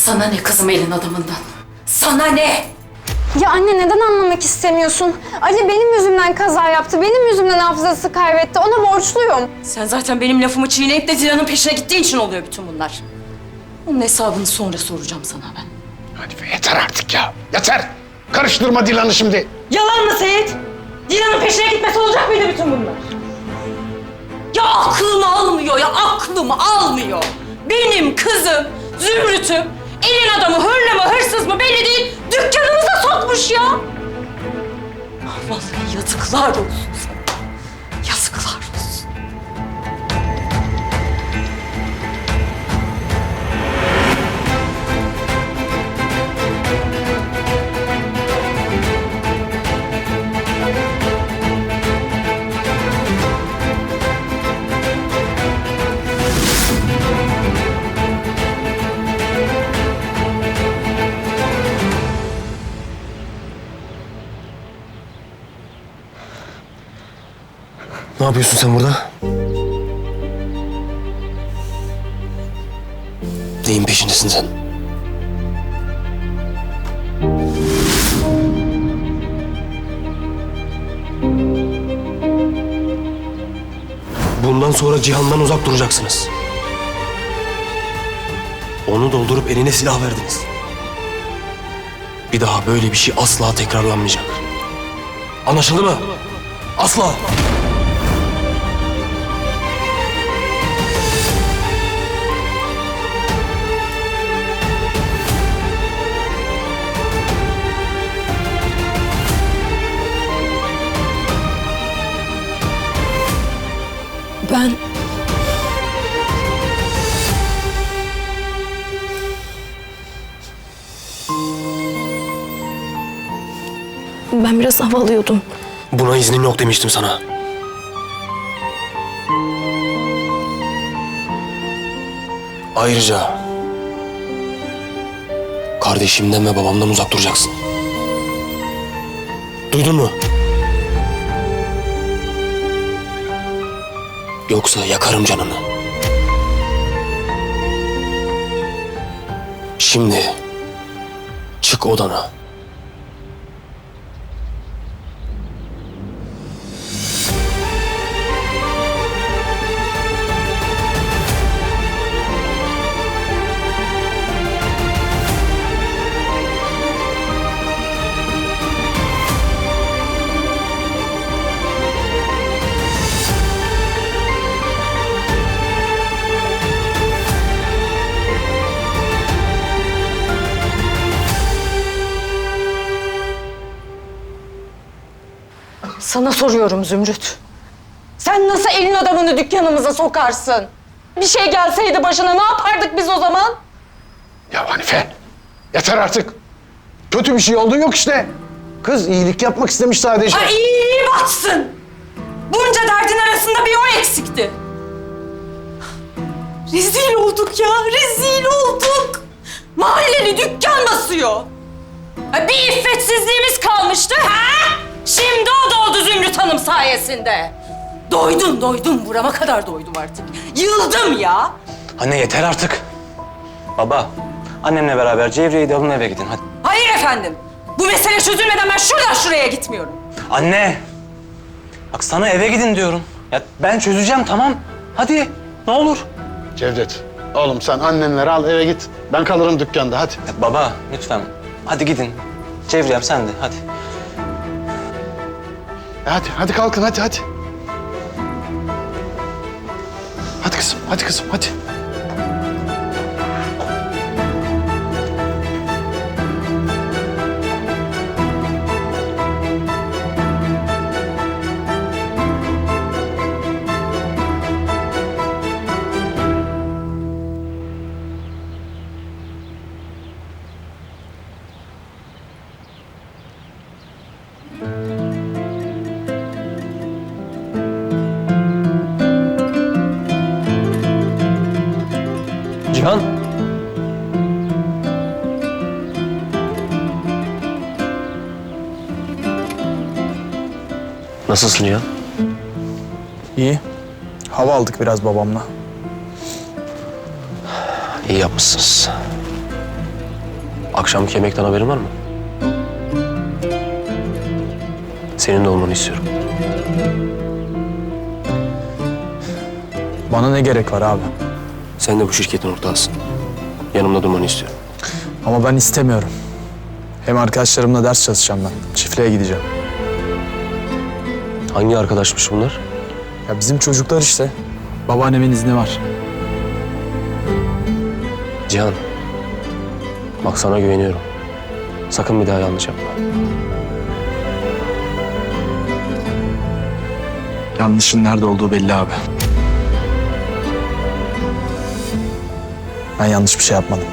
Sana ne kızım elin adamından? Sana ne? Ya anne neden anlamak istemiyorsun? Ali benim yüzümden kaza yaptı. Benim yüzümden hafızası kaybetti. Ona borçluyum. Sen zaten benim lafımı çiğneyip de Dilan'ın peşine gittiğin için oluyor bütün bunlar. Onun hesabını sonra soracağım sana ben. Hadi be yeter artık ya. Yeter. Karıştırma Dilan'ı şimdi. Yalan mı Seyit? Dilan'ın peşine gitmesi olacak mıydı bütün bunlar? Ya aklım almıyor ya aklım almıyor. Benim kızım Zümrüt'üm elin adamı hırlı mı hırsız mı belli değil dükkanımıza sokmuş ya. Vallahi yazıklar olsun Ne yapıyorsun sen burada? Neyin peşindesin sen? Bundan sonra Cihan'dan uzak duracaksınız. Onu doldurup eline silah verdiniz. Bir daha böyle bir şey asla tekrarlanmayacak. Anlaşıldı mı? Asla. Ben... Ben biraz hava alıyordum. Buna iznim yok demiştim sana. Ayrıca kardeşimden ve babamdan uzak duracaksın. Duydun mu? Yoksa yakarım canını. Şimdi çık odana. Sana soruyorum Zümrüt. Sen nasıl elin adamını dükkanımıza sokarsın? Bir şey gelseydi başına ne yapardık biz o zaman? Ya Hanife yeter artık. Kötü bir şey oldu yok işte. Kız iyilik yapmak istemiş sadece. Ay iyi batsın. Bunca derdin arasında bir o eksikti. Rezil olduk ya, rezil olduk. Mahalleli dükkan basıyor. Bir iffetsizliğimiz kalmıştı ha? Sayesinde. Doydum, doydum. Burama kadar doydum artık. Yıldım ya. Anne yeter artık. Baba, annemle beraber Cevriye'yi de alın eve gidin hadi. Hayır efendim. Bu mesele çözülmeden ben şuradan şuraya gitmiyorum. Anne! Bak sana eve gidin diyorum. Ya ben çözeceğim tamam. Hadi ne olur. Cevdet oğlum sen annenleri al eve git. Ben kalırım dükkanda hadi. Ya baba lütfen. Hadi gidin. Cevriyem sen de hadi. E hadi hadi kalkın hadi hadi. Hadi kızım hadi kızım hadi. Cihan. Nasılsın Cihan? İyi. Hava aldık biraz babamla. İyi yapmışsınız. Akşamki yemekten haberin var mı? Senin de olmanı istiyorum. Bana ne gerek var abi? Sen de bu şirketin ortağısın. Yanımda durmanı istiyorum. Ama ben istemiyorum. Hem arkadaşlarımla ders çalışacağım ben. Çiftliğe gideceğim. Hangi arkadaşmış bunlar? Ya bizim çocuklar işte. Babaannemin izni var. Cihan. Bak sana güveniyorum. Sakın bir daha yanlış yapma. Yanlışın nerede olduğu belli abi. Ben yanlış bir şey yapmadım.